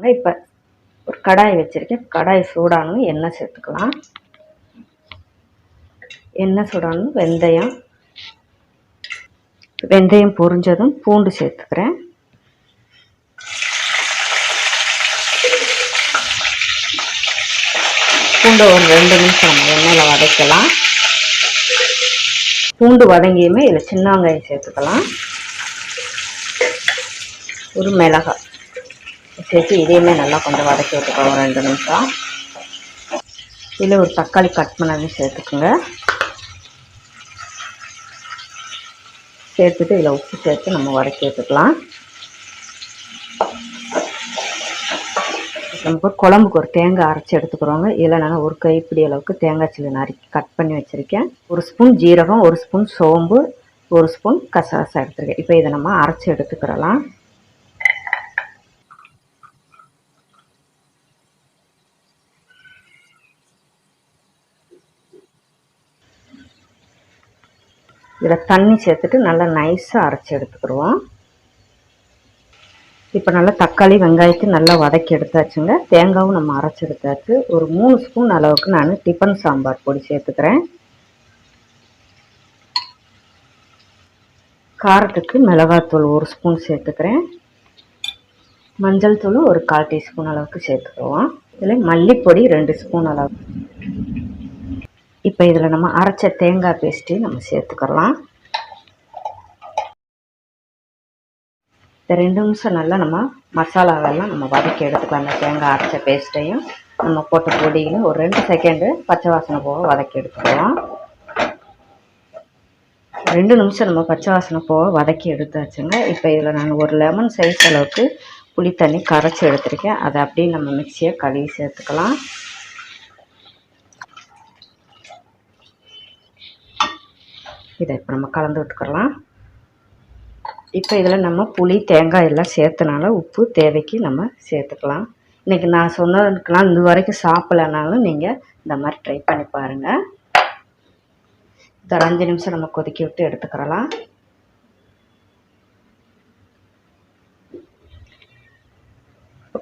இப்போ ஒரு கடாய் வச்சுருக்கேன். கடாய் சூடானதும் எண்ணெய் சேர்த்துக்கலாம். எண்ணெய் சூடானதும் வெந்தயம். வெந்தயம் பொரிஞ்சதும் பூண்டு சேர்த்துக்கிறேன். பூண்டை ஒரு ரெண்டு நிமிஷம் நம்ம எண்ணெயில் வதக்கலாம். பூண்டு வதங்கியுமே இதில் சின்ன வெங்காயம் சேர்த்துக்கலாம். ஒரு மிளகாய். சேர்த்து இதையுமே நல்லா கொஞ்சம் வதக்கி விட்டுக்கோங்க ரெண்டு நிமிஷம். இதில் ஒரு தக்காளி கட் பண்ணதையும் சேர்த்துக்குங்க. சேர்த்துட்டு இதில் உப்பு சேர்த்து நம்ம வதக்கி விட்டுக்கலாம். நமக்கு குழம்புக்கு ஒரு தேங்காய் அரைச்சி எடுத்துக்கிறோங்க. இதில் நான் ஒரு கைப்பிடி அளவுக்கு தேங்காய் சில்லு நறுக்கி கட் பண்ணி வச்சுருக்கேன். ஒரு ஸ்பூன் ஜீரகம் ஒரு ஸ்பூன் சோம்பு ஒரு ஸ்பூன் கசகசா எடுத்துருக்கேன். இப்போ இதை நம்ம அரைச்சி எடுத்துக்கிறலாம். இதில் தண்ணி சேர்த்துட்டு நல்லா நைஸாக அரைச்சி எடுத்துக்கிடுவோம். இப்போ நல்லா தக்காளி வெங்காயத்தை நல்லா வதக்கி எடுத்தாச்சுங்க. தேங்காவும் நம்ம அரைச்சி எடுத்தாச்சு. ஒரு மூணு ஸ்பூன் அளவுக்கு நான் டிஃபன் சாம்பார் பொடி சேர்த்துக்கிறேன். காரத்துக்கு மிளகாத்தூள் ஒரு ஸ்பூன் சேர்த்துக்கிறேன். மஞ்சள் தூள் ஒரு கால் டீஸ்பூன் அளவுக்கு சேர்த்துக்குவோம் இதில் மல்லிப்பொடி ரெண்டு ஸ்பூன் அளவு இப்போ இதில் நம்ம அரைச்ச தேங்காய் பேஸ்ட்டையும் நம்ம சேர்த்துக்கலாம். இந்த ரெண்டு நிமிஷம் நல்லா நம்ம மசாலாவெல்லாம் நம்ம வதக்கி எடுத்துக்கலாம். அந்த தேங்காய் அரைச்ச பேஸ்ட்டையும் நம்ம போட்ட பொடியிலும் ஒரு ரெண்டு செகண்டு பச்சை வாசனை போக வதக்கி எடுத்துக்கலாம். ரெண்டு நிமிஷம் நம்ம பச்சை வாசனை போக வதக்கி எடுத்தாச்சுங்க. இப்போ இதில் நான் ஒரு லெமன் சைஸ் அளவுக்கு புளி தண்ணி கரைச்சி எடுத்திருக்கேன். அதை அப்படியே நம்ம மிக்சியை கழுவி சேர்த்துக்கலாம். இதை இப்போ நம்ம கலந்து விட்டுக்கலாம். இப்போ இதில் நம்ம புளி தேங்காய் எல்லாம் சேர்த்தனால உப்பு தேவைக்கு நம்ம சேர்த்துக்கலாம். இன்றைக்கி நான் சொன்னதுக்கெலாம் இது வரைக்கும் சாப்பிட்லனாலும் நீங்கள் இந்த மாதிரி ட்ரை பண்ணி பாருங்கள் இது ஒரு அஞ்சு நிமிஷம் நம்ம கொதிக்க விட்டு எடுத்துக்கிறலாம்.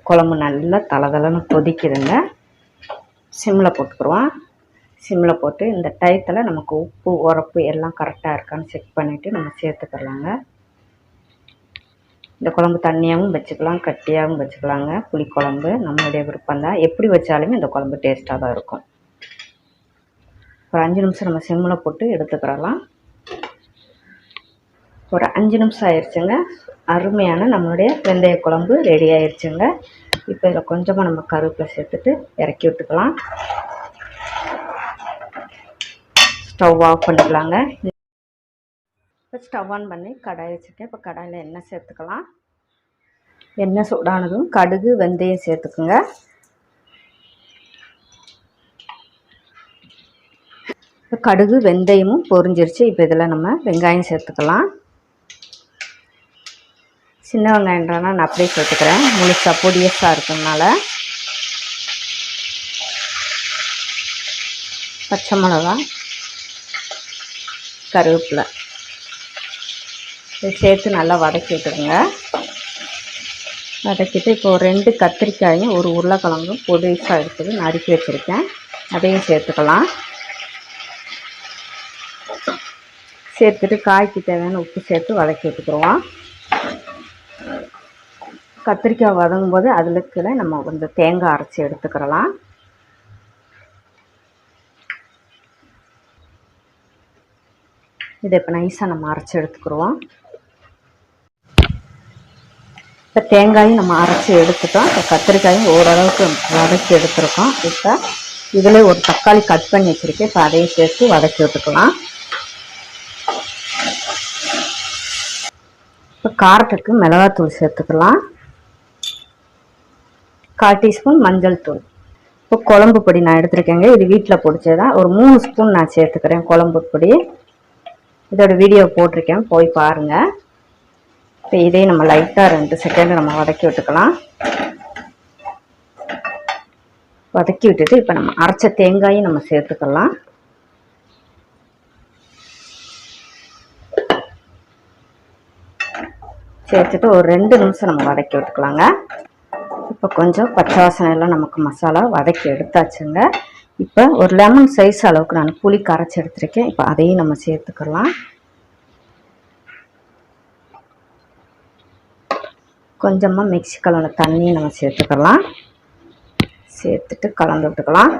குழம்பு நல்லா தளதளன்னு கொதிக்குதுங்க. சிம்மில் போட்டுக்குருவோம் சிம்மில் போட்டு இந்த டயத்தில் நமக்கு உப்பு உரப்பு எல்லாம் கரெக்டாக இருக்கான்னு செக் பண்ணிவிட்டு நம்ம சேர்த்துக்கலாங்க. இந்த குழம்பு தண்ணியாகவும் வச்சுக்கலாம் கட்டியாகவும் வச்சுக்கலாங்க. புளிக்குழம்பு நம்மளுடைய விருப்பம் தான் எப்படி வச்சாலுமே இந்த குழம்பு டேஸ்ட்டாக தான் இருக்கும். ஒரு அஞ்சு நிமிஷம் நம்ம சிம்மில் போட்டு எடுத்துக்கிறலாம். ஒரு அஞ்சு நிமிஷம் ஆயிடுச்சுங்க அருமையான நம்மளுடைய வெந்தய குழம்பு ரெடி ஆயிடுச்சுங்க இப்போ இதில் கொஞ்சமாக நம்ம கருவேப்பிலை சேர்த்துட்டு இறக்கி விட்டுக்கலாம். ஸ்டவ் ஆஃப் பண்ணிக்கலாங்க. இப்போ ஸ்டவ் ஆன் பண்ணி கடாய் வச்சுருக்கேன். இப்போ கடாயில் எண்ணெய் சேர்த்துக்கலாம். எண்ணெய் சூடானதும் கடுகு வெந்தயம் சேர்த்துக்குங்க. இப்போ கடுகு வெந்தயமும் பொரிஞ்சிருச்சு. இப்போ இதில் நம்ம வெங்காயம் சேர்த்துக்கலாம். சின்ன வெங்காயன்றனா நான் அப்படியே சேர்த்துக்கிறேன். முழுசாக பொடியஸாக இருக்கிறதுனால. பச்சை மிளகா. கருவேப்பிலை. இதை சேர்த்து நல்லா வதக்கி விட்டுருங்க வதக்கிட்டு இப்போ ரெண்டு கத்திரிக்காயும் ஒரு உருளைக்கிழங்கும் பொடிசாக எடுத்து நறுக்கி வச்சுருக்கேன். அதையும் சேர்த்துக்கலாம். சேர்த்துட்டு காய்க்கு தேவையான உப்பு சேர்த்து வதக்கி விட்டுக்குருவோம் கத்திரிக்காய் வதங்கும் போது கீழே நம்ம கொஞ்சம் தேங்காய் அரைச்சி எடுத்துக்கிறலாம். இதை இப்போ நைஸாக நம்ம அரைச்சி எடுத்துக்கிடுவோம். இப்போ தேங்காயும் நம்ம அரைச்சி எடுத்துட்டோம். இப்போ கத்திரிக்காயும் ஓரளவுக்கு வதக்கி எடுத்துருக்கோம். இப்போ இதில் ஒரு தக்காளி கட் பண்ணி வச்சுருக்கேன். இப்போ அதையும் சேர்த்து வதக்கி விட்டுக்கலாம். இப்போ காரத்துக்கு மிளகாத்தூள் சேர்த்துக்கலாம். கால் டீஸ்பூன் மஞ்சள் தூள். இப்போ குழம்பு பொடி நான் எடுத்துருக்கேங்க. இது வீட்டில் பிடிச்சதான் ஒரு மூணு ஸ்பூன் நான் சேர்த்துக்கிறேன் குழம்பு பொடி. இதோட வீடியோ போட்டிருக்கேன். போய் பாருங்கள் இப்போ இதே நம்ம லைட்டாக ரெண்டு செகண்ட் நம்ம வதக்கி விட்டுக்கலாம். வதக்கி விட்டுட்டு இப்போ நம்ம அரைச்ச தேங்காயும் நம்ம சேர்த்துக்கலாம். சேர்த்துட்டு ஒரு ரெண்டு நிமிஷம் நம்ம வதக்கி விட்டுக்கலாங்க. இப்போ கொஞ்சம் பச்சை வாசனை எல்லாம் நமக்கு மசாலா வதக்கி எடுத்தாச்சுங்க. இப்போ ஒரு லெமன் சைஸ் அளவுக்கு நான் புளி கரைச்சி எடுத்திருக்கேன். இப்போ அதையும் நம்ம சேர்த்துக்கலாம். கொஞ்சமாக மிக்ஸி கலந்த தண்ணியை நம்ம சேர்த்துக்கலாம். சேர்த்துட்டு கலந்து விட்டுக்கலாம்.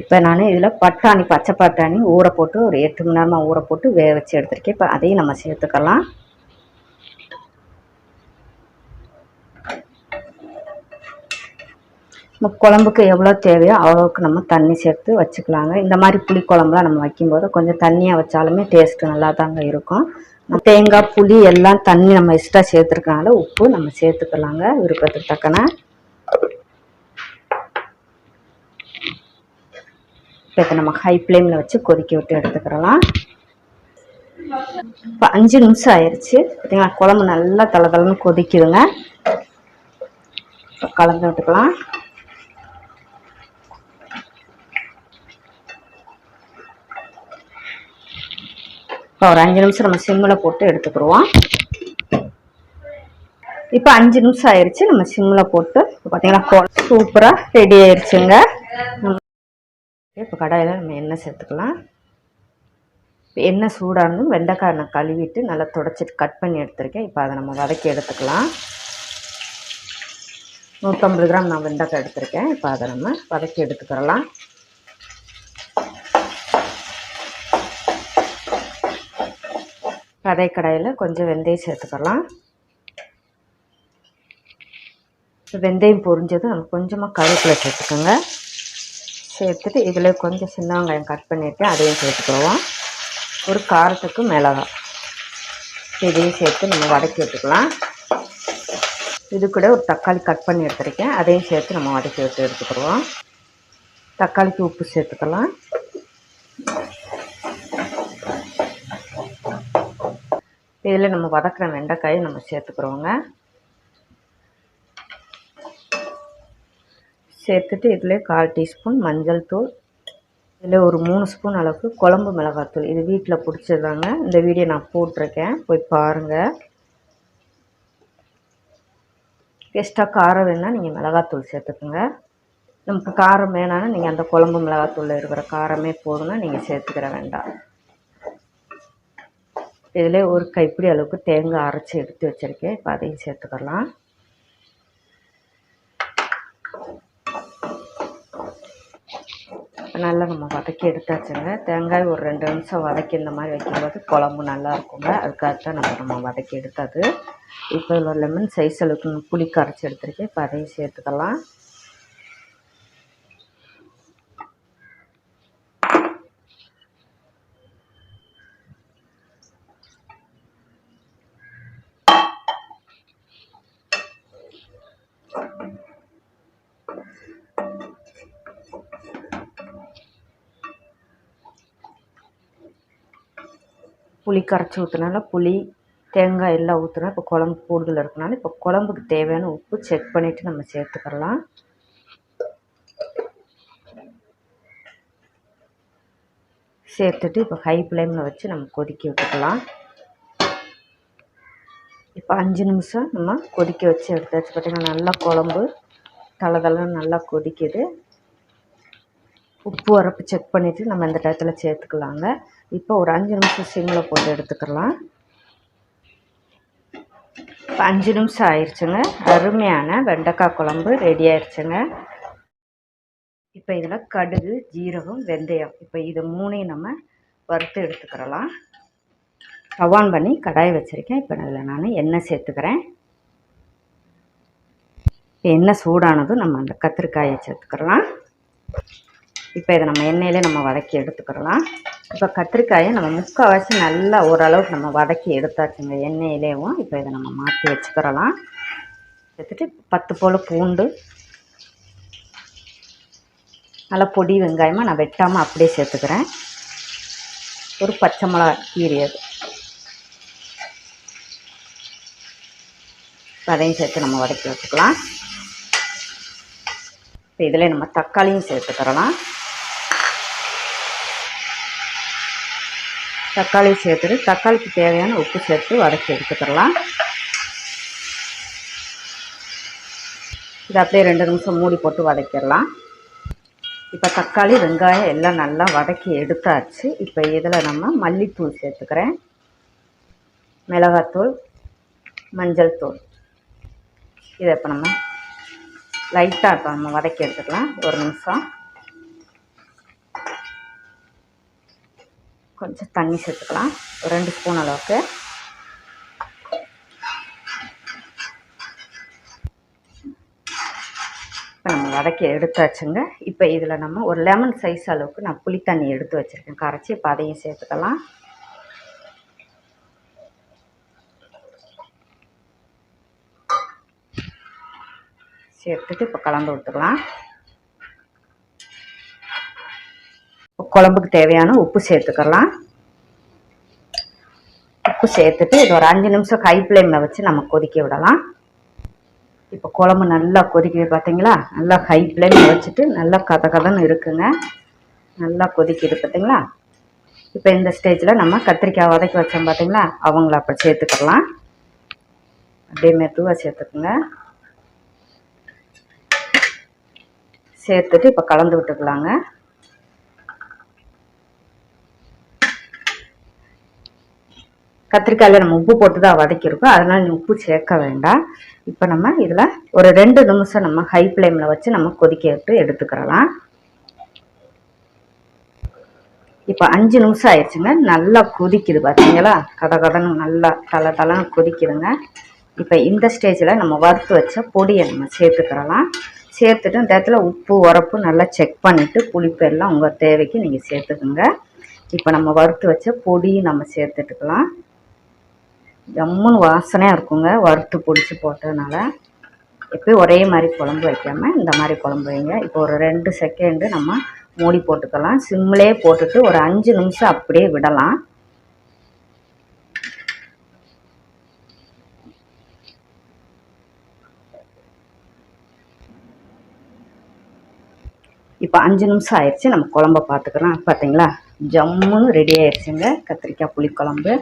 இப்போ நான் இதில் பட்டாணி பச்சை பட்டாணி ஊற போட்டு ஒரு எட்டு மணி நேரமாக ஊற போட்டு வேக வச்சு எடுத்திருக்கேன். இப்போ அதையும் நம்ம சேர்த்துக்கலாம். நம்ம குழம்புக்கு எவ்வளோ தேவையோ அவ்வளோக்கு நம்ம தண்ணி சேர்த்து வச்சுக்கலாங்க. இந்த மாதிரி புளி குழம்புலாம் நம்ம வைக்கும்போது கொஞ்சம் தண்ணியாக வச்சாலுமே டேஸ்ட்டு நல்லா தாங்க இருக்கும் தேங்காய் புளி எல்லாம் தண்ணி நம்ம எக்ஸ்ட்ரா சேர்த்துருக்கனால உப்பு நம்ம சேர்த்துக்கலாங்க. விருப்பத்துக்கு தக்கன. இப்போ நம்ம ஹை ஃப்ளேமில் வச்சு கொதிக்க விட்டு எடுத்துக்கிறலாம். இப்போ அஞ்சு நிமிஷம் ஆயிடுச்சு பார்த்தீங்களா குழம்பு நல்லா தலை தலைன்னு கொதிக்குதுங்க. இப்போ கலந்து விட்டுக்கலாம். இப்போ ஒரு அஞ்சு நிமிஷம் நம்ம சிம்மில் போட்டு எடுத்துக்கிடுவோம். இப்போ அஞ்சு நிமிஷம் ஆயிடுச்சு நம்ம சிம்மில் போட்டு இப்போ பார்த்தீங்கன்னா சூப்பராக ரெடி ஆயிடுச்சுங்க இப்போ கடாயில் நம்ம எண்ணெய் சேர்த்துக்கலாம். இப்போ எண்ணெய் சூடானும் வெண்டைக்காய் நான் கழுவிட்டு நல்லா தொடச்சிட்டு கட் பண்ணி எடுத்திருக்கேன். இப்போ அதை நம்ம வதக்கி எடுத்துக்கலாம். நூற்றம்பது கிராம் நான் வெண்டைக்காய் எடுத்திருக்கேன். இப்போ அதை நம்ம வதக்கி எடுத்துக்கிறலாம் கதைக்கடையில் கடாயில் கொஞ்சம் வெந்தயம் சேர்த்துக்கலாம். வெந்தயம் பொரிஞ்சதும் நம்ம கொஞ்சமாக கருவேப்பிலை சேர்த்துக்கோங்க. சேர்த்துட்டு இதில் கொஞ்சம் சின்ன வெங்காயம் கட் பண்ணிவிட்டு அதையும் சேர்த்துக்கிடுவோம் ஒரு காரத்துக்கு மிளகா. இதையும் சேர்த்து நம்ம வதக்கி எடுத்துக்கலாம். இது கூட ஒரு தக்காளி கட் பண்ணி எடுத்துருக்கேன். அதையும் சேர்த்து நம்ம வதக்கி விட்டு எடுத்துக்கிடுவோம் தக்காளிக்கு உப்பு சேர்த்துக்கலாம். இதில் நம்ம வதக்கிற வெண்டைக்காயை நம்ம சேர்த்துக்கிறோங்க. சேர்த்துட்டு இதில் கால் டீஸ்பூன் மஞ்சள் தூள் இதில் ஒரு மூணு ஸ்பூன் அளவுக்கு குழம்பு மிளகாத்தூள். இது வீட்டில் பிடிச்சதாங்க இந்த வீடியோ நான் போட்டிருக்கேன். போய் பாருங்கள் எக்ஸ்ட்ரா காரம் வேணால் நீங்கள் மிளகாத்தூள் சேர்த்துக்குங்க. நமக்கு காரம் வேணாலும் நீங்கள் அந்த குழம்பு மிளகாத்தூளில் இருக்கிற காரமே போதுன்னா நீங்கள் சேர்த்துக்கிற வேண்டாம். இதில் ஒரு கைப்பிடி அளவுக்கு தேங்காய் அரைச்சி எடுத்து வச்சுருக்கேன். இப்போ அதையும் சேர்த்துக்கலாம். நல்லா நம்ம வதக்கி எடுத்தாச்சுங்க. தேங்காய் ஒரு ரெண்டு நிமிஷம் வதக்கி இந்த மாதிரி வைக்கும்போது குழம்பு நல்லா இருக்குங்க. அதுக்காக தான் நம்ம நம்ம வதக்கி எடுத்தது. இப்போ இதில் லெமன் சைஸ் அளவுக்கு புளி கரைச்சி எடுத்துருக்கேன். இப்போ அதையும் சேர்த்துக்கலாம். புளி கரைச்சி ஊற்றுனால புளி தேங்காய் எல்லாம் ஊற்றுனா இப்போ குழம்பு கூடுதல் இருக்கனால இப்போ குழம்புக்கு தேவையான உப்பு செக் பண்ணிவிட்டு நம்ம சேர்த்துக்கலாம். சேர்த்துட்டு இப்போ ஹை ஃப்ளேமில் வச்சு நம்ம கொதிக்க விட்டுக்கலாம். இப்போ அஞ்சு நிமிஷம் நம்ம கொதிக்க வச்சு எடுத்தாச்சு. பார்த்திங்கன்னா நல்லா குழம்பு தலைதெல்லாம் நல்லா கொதிக்குது. உப்பு வரப்பு செக் பண்ணிவிட்டு நம்ம இந்த டயத்தில் சேர்த்துக்கலாங்க. இப்போ ஒரு அஞ்சு நிமிஷம் சிம்மில் போட்டு எடுத்துக்கலாம். இப்போ அஞ்சு நிமிஷம் ஆயிடுச்சுங்க அருமையான வெண்டைக்காய் குழம்பு ரெடி ஆயிடுச்சுங்க இப்போ இதில் கடுகு ஜீரகம் வெந்தயம். இப்போ இது மூணையும் நம்ம வறுத்து எடுத்துக்கிறலாம். கவான் பண்ணி கடாயை வச்சுருக்கேன். இப்போ அதில் நான் எண்ணெய் சேர்த்துக்கிறேன். இப்போ எண்ணெய் சூடானதும் நம்ம அந்த கத்திரிக்காயை சேர்த்துக்கிறலாம். இப்போ இதை நம்ம எண்ணெயிலே நம்ம வதக்கி எடுத்துக்கிறலாம். இப்போ கத்திரிக்காயை நம்ம முக்கால்வாசி நல்லா ஓரளவுக்கு நம்ம வதக்கி எடுத்தாச்சுங்க. எண்ணெயிலேயும் இப்போ இதை நம்ம மாற்றி வச்சுக்கிறலாம். எடுத்துட்டு பத்து போல் பூண்டு நல்லா பொடி வெங்காயமாக நான் வெட்டாமல் அப்படியே சேர்த்துக்கிறேன். ஒரு பச்சை மிளகா கீரியது அதையும் சேர்த்து நம்ம வதக்கி வச்சுக்கலாம். இப்போ இதில் நம்ம தக்காளியும் சேர்த்துக்கிறலாம். தக்காளி சேர்த்துட்டு தக்காளிக்கு தேவையான உப்பு சேர்த்து வதக்கி எடுத்துக்கலாம். இதை அப்படியே ரெண்டு நிமிஷம் மூடி போட்டு வதக்கிடலாம். இப்போ தக்காளி வெங்காயம் எல்லாம் நல்லா வதக்கி எடுத்தாச்சு. இப்போ இதில் நம்ம மல்லித்தூள் சேர்த்துக்கிறேன். மிளகாத்தூள் மஞ்சள் தூள். இதை இப்போ நம்ம லைட்டாக இப்போ நம்ம வதக்கி எடுத்துக்கலாம். ஒரு நிமிஷம். கொஞ்சம் தண்ணி சேர்த்துக்கலாம். ரெண்டு ஸ்பூன் அளவுக்கு. இப்போ நம்ம வதக்கி எடுத்தாச்சுங்க. இப்போ இதில் நம்ம ஒரு லெமன் சைஸ் அளவுக்கு நான் புளி தண்ணி எடுத்து வச்சுருக்கேன். கரைச்சி இப்போ அதையும் சேர்த்துக்கலாம். சேர்த்துட்டு இப்போ கலந்து விட்டுக்கலாம் குழம்புக்கு தேவையான உப்பு சேர்த்துக்கலாம். உப்பு சேர்த்துட்டு இது ஒரு அஞ்சு நிமிஷம் ஹை ஃப்ளேமில் வச்சு நம்ம கொதிக்க விடலாம். இப்போ குழம்பு நல்லா கொதிக்குது பார்த்தீங்களா நல்லா ஹை ஃப்ளேமில் வச்சுட்டு நல்லா கத கதன்னு இருக்குங்க. நல்லா கொதிக்குது பார்த்தீங்களா இப்போ இந்த ஸ்டேஜில் நம்ம கத்திரிக்காய் வதக்கி வச்சோம் பார்த்தீங்களா அவங்கள அப்போ சேர்த்துக்கலாம். அப்படியே மெதுவாக சேர்த்துக்குங்க. சேர்த்துட்டு இப்போ கலந்து விட்டுக்கலாங்க. கத்திரிக்காயில் நம்ம உப்பு போட்டு தான் வதக்கியிருக்கோம். அதனால் நீ உப்பு சேர்க்க வேண்டாம். இப்போ நம்ம இதில் ஒரு ரெண்டு நிமிஷம் நம்ம ஹை ஃப்ளேமில் வச்சு நம்ம கொதிக்க விட்டு எடுத்துக்கிறலாம். இப்போ அஞ்சு நிமிஷம் ஆயிடுச்சுங்க. நல்லா கொதிக்குது பார்த்தீங்களா கத கதன்னு நல்லா தலை தலைன்னு கொதிக்குதுங்க. இப்போ இந்த ஸ்டேஜில் நம்ம வறுத்து வச்ச பொடியை நம்ம சேர்த்துக்கிறலாம். சேர்த்துட்டு இந்த இடத்துல உப்பு உரப்பு நல்லா செக் பண்ணிவிட்டு புளிப்பு எல்லாம் உங்கள் தேவைக்கு நீங்கள் சேர்த்துக்குங்க. இப்போ நம்ம வறுத்து வச்ச பொடியும் நம்ம சேர்த்துட்டுக்கலாம். ஜம்முன்னு வாசனையாக இருக்குங்க. வறுத்து பிடிச்சி போட்டதுனால எப்பயும் ஒரே மாதிரி குழம்பு வைக்காமல் இந்த மாதிரி குழம்பு வைங்க. இப்போ ஒரு ரெண்டு செகண்டு நம்ம மூடி போட்டுக்கலாம். சிம்லேயே போட்டுட்டு ஒரு அஞ்சு நிமிஷம் அப்படியே விடலாம். இப்போ அஞ்சு நிமிஷம் ஆயிடுச்சு நம்ம குழம்ப பார்த்துக்கலாம். பார்த்தீங்களா? ஜம்முன்னு ரெடி ஆயிடுச்சுங்க கத்திரிக்காய் புளிக்குழம்பு.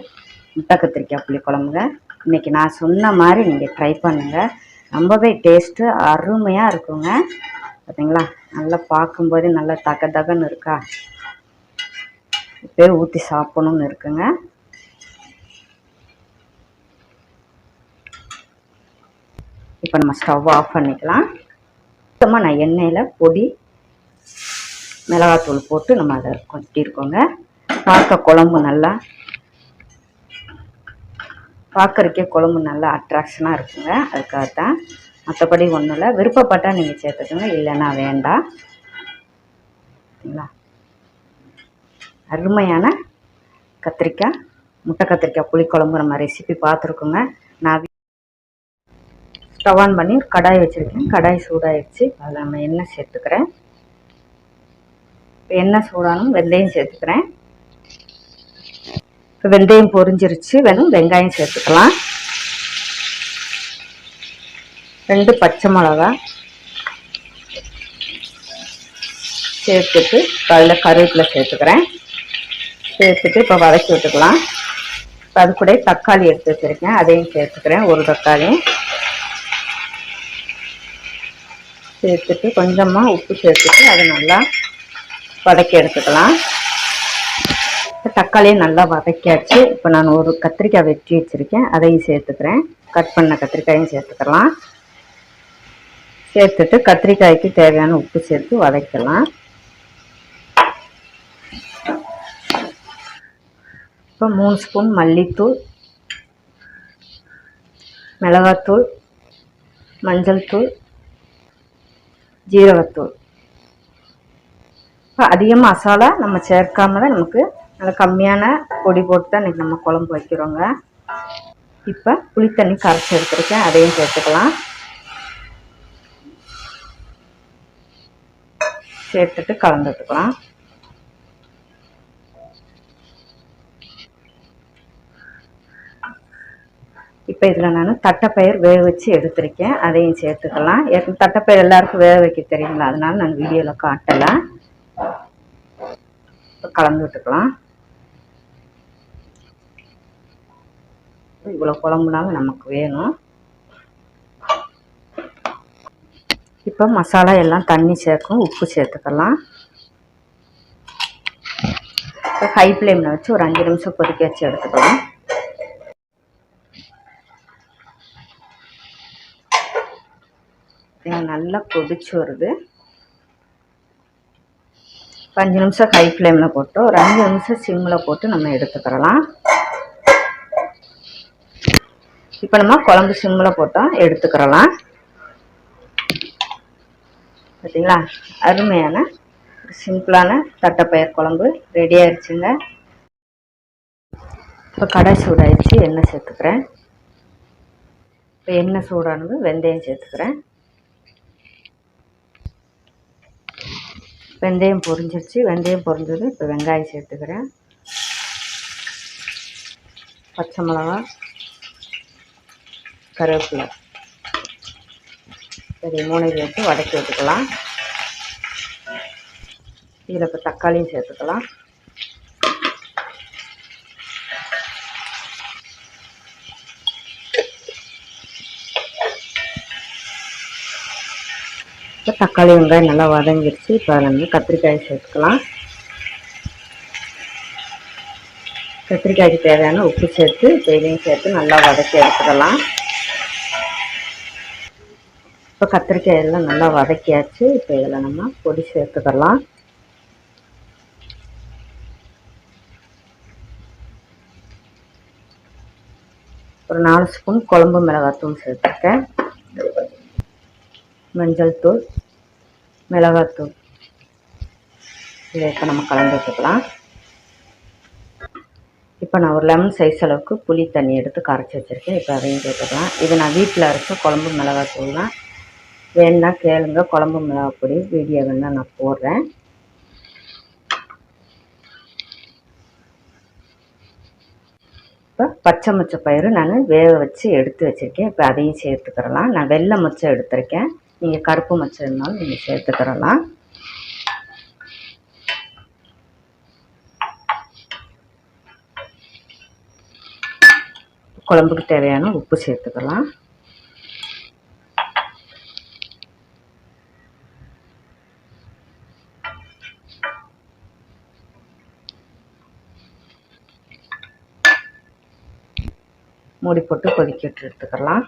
முட்டை கத்திரிக்காய் புளிக்குழம்புங்க. இன்றைக்கி நான் சொன்ன மாதிரி நீங்கள் ட்ரை பண்ணுங்கள் ரொம்பவே டேஸ்ட்டு அருமையாக இருக்குங்க. பார்த்தீங்களா நல்லா பார்க்கும்போதே நல்லா தக தகன்னு இருக்கா? பேர் ஊற்றி சாப்பிடணும்னு இருக்குங்க. இப்போ நம்ம ஸ்டவ் ஆஃப் பண்ணிக்கலாம். சுத்தமாக நான் எண்ணெயில் பொடி மிளகாத்தூள் போட்டு நம்ம அதை கொட்டியிருக்கோங்க பார்க்க குழம்பு நல்லா பார்க்குறக்கே குழம்பு நல்லா அட்ராக்ஷனாக இருக்குங்க. அதுக்காக தான் மற்றபடி ஒன்றும் இல்லை. விருப்பப்பட்டால் நீங்கள் சேர்த்துக்கோங்க. இல்லைன்னா வேண்டாம். சரிங்களா? அருமையான கத்திரிக்காய் முட்டை கத்திரிக்காய் புளிக்குழம்பு நம்ம ரெசிபி பார்த்துருக்கோங்க. நான் ஸ்டவ் ஆன் பண்ணி கடாய் வச்சுருக்கேன். கடாய் சூடாகிடுச்சு அதில் நம்ம எண்ணெய் சேர்த்துக்கிறேன். எண்ணெய் சூடானும் வெந்தயம் சேர்த்துக்கிறேன். இப்போ வெந்தயம் பொரிஞ்சிருச்சு. வேணும் வெங்காயம் சேர்த்துக்கலாம். ரெண்டு பச்சை மிளகா சேர்த்துட்டு அதில் கருவேப்பிலை சேர்த்துக்கிறேன். சேர்த்துட்டு இப்போ வதக்கி விட்டுக்கலாம். இப்போ அது கூட தக்காளி எடுத்து வச்சுருக்கேன். அதையும் சேர்த்துக்கிறேன் ஒரு தக்காளி. சேர்த்துட்டு கொஞ்சமாக உப்பு சேர்த்துட்டு அதை நல்லா வதக்கி எடுத்துக்கலாம். இப்போ தக்காளியை நல்லா வதக்கியாச்சு. இப்போ நான் ஒரு கத்திரிக்காய் வெட்டி வச்சுருக்கேன். அதையும் சேர்த்துக்கிறேன். கட் பண்ண கத்திரிக்காயும் சேர்த்துக்கலாம். சேர்த்துட்டு கத்திரிக்காய்க்கு தேவையான உப்பு சேர்த்து வதக்கலாம். இப்போ மூணு ஸ்பூன் மல்லித்தூள் மிளகாத்தூள் மஞ்சள் தூள் ஜீரகத்தூள். இப்போ அதிகமாக மசாலா நம்ம சேர்க்காம தான் நமக்கு நல்லா கம்மியான பொடி போட்டு தான் இன்றைக்கி நம்ம குழம்பு வைக்கிறோங்க. இப்போ புளித்தண்ணி கரைச்சி எடுத்துருக்கேன். அதையும் சேர்த்துக்கலாம். சேர்த்துட்டு கலந்துட்டுக்கலாம் இப்போ இதில் நான் தட்டைப்பயிர் வேக வச்சு எடுத்திருக்கேன். அதையும் சேர்த்துக்கலாம். தட்டைப்பயிர் எல்லாருக்கும் வேக வைக்க தெரியுங்களா? அதனால நான் வீடியோவில் காட்டலை. இப்போ கலந்து விட்டுக்கலாம். இவ்வளோ குழம்புனாலும் நமக்கு வேணும். இப்போ மசாலா எல்லாம் தண்ணி சேர்க்கும் உப்பு சேர்த்துக்கலாம். இப்போ ஹை ஃப்ளேமில் வச்சு ஒரு அஞ்சு நிமிஷம் கொதிக்க வச்சு எடுத்துக்கலாம். நல்லா கொதிச்சு வருது. இப்போ அஞ்சு நிமிஷம் ஹை ஃப்ளேமில் போட்டு ஒரு அஞ்சு நிமிஷம் சிம்மில் போட்டு நம்ம எடுத்துக்கிறலாம் இப்போ நம்ம குழம்பு சிம்மில் போட்டோம் எடுத்துக்கிறலாம். பார்த்தீங்களா அருமையான சிம்பிளான தட்டைப்பயிர் குழம்பு ரெடி ஆயிடுச்சுங்க இப்போ கடை சூடாயிடுச்சு எண்ணெய் சேர்த்துக்கிறேன். இப்போ எண்ணெய் சூடானது வெந்தயம் சேர்த்துக்கிறேன். வெந்தயம் பொரிஞ்சிருச்சு வெந்தயம் பொரிஞ்சது இப்போ வெங்காயம் சேர்த்துக்கிறேன். பச்சை மிளகா கருவேப்பிலை. சரி மூணையும் சேர்த்து வதக்கி விட்டுக்கலாம் இதில் இப்போ தக்காளியும் சேர்த்துக்கலாம். இப்போ தக்காளி வெங்காயம் நல்லா வதங்கிடுச்சு. இப்போ அதில் வந்து கத்திரிக்காயை சேர்த்துக்கலாம். கத்திரிக்காய்க்கு தேவையான உப்பு சேர்த்து இப்போ இதையும் சேர்த்து நல்லா வதக்கி எடுத்துக்கலாம். இப்போ கத்திரிக்காய் எல்லாம் நல்லா வதக்கியாச்சு. இப்போ இதில் நம்ம பொடி சேர்த்துக்கலாம். ஒரு நாலு ஸ்பூன் குழம்பு மிளகாத்தூள் சேர்த்துருக்கேன். மஞ்சள் தூள் மிளகாத்தூள். இதை இப்போ நம்ம கலந்து வச்சுக்கலாம். இப்போ நான் ஒரு லெமன் சைஸ் அளவுக்கு புளி தண்ணி எடுத்து கரைச்சி வச்சுருக்கேன். இப்போ அதையும் சேர்த்துக்கலாம். இது நான் வீட்டில் அரைச்ச குழம்பு மிளகாத்தூள் தான் வேணுன்னா கேளுங்க குழம்பு மிளகா பொடி வீடியோ வேணால் நான் போடுறேன். இப்போ பச்சை மொச்சை பயிறு நான் வேக வச்சு எடுத்து வச்சுருக்கேன். இப்போ அதையும் சேர்த்துக்கிறலாம். நான் வெள்ளை மொச்சை எடுத்திருக்கேன். நீங்கள் கருப்பு மொச்சை இருந்தாலும் நீங்கள் சேர்த்துக்கிறலாம். குழம்புக்கு தேவையான உப்பு சேர்த்துக்கலாம். மூடி போட்டு கொதிக்கிட்டு எடுத்துக்கலாம்.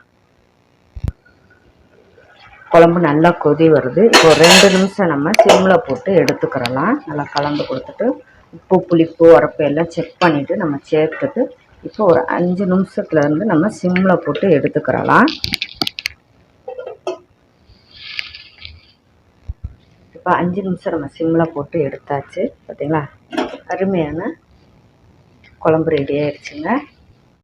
குழம்பு நல்லா கொதி வருது. இப்போ ரெண்டு நிமிஷம் நம்ம சிம்மில் போட்டு எடுத்துக்கிறலாம். நல்லா கலந்து கொடுத்துட்டு உப்பு புளிப்பு உரப்பு எல்லாம் செக் பண்ணிவிட்டு நம்ம சேர்த்துட்டு இப்போ ஒரு அஞ்சு நிமிஷத்துலேருந்து நம்ம சிம்மில் போட்டு எடுத்துக்கிறலாம். இப்போ அஞ்சு நிமிஷம் நம்ம சிம்மில் போட்டு எடுத்தாச்சு. பார்த்தீங்களா அருமையான குழம்பு ரெடி ஆயிடுச்சுங்க.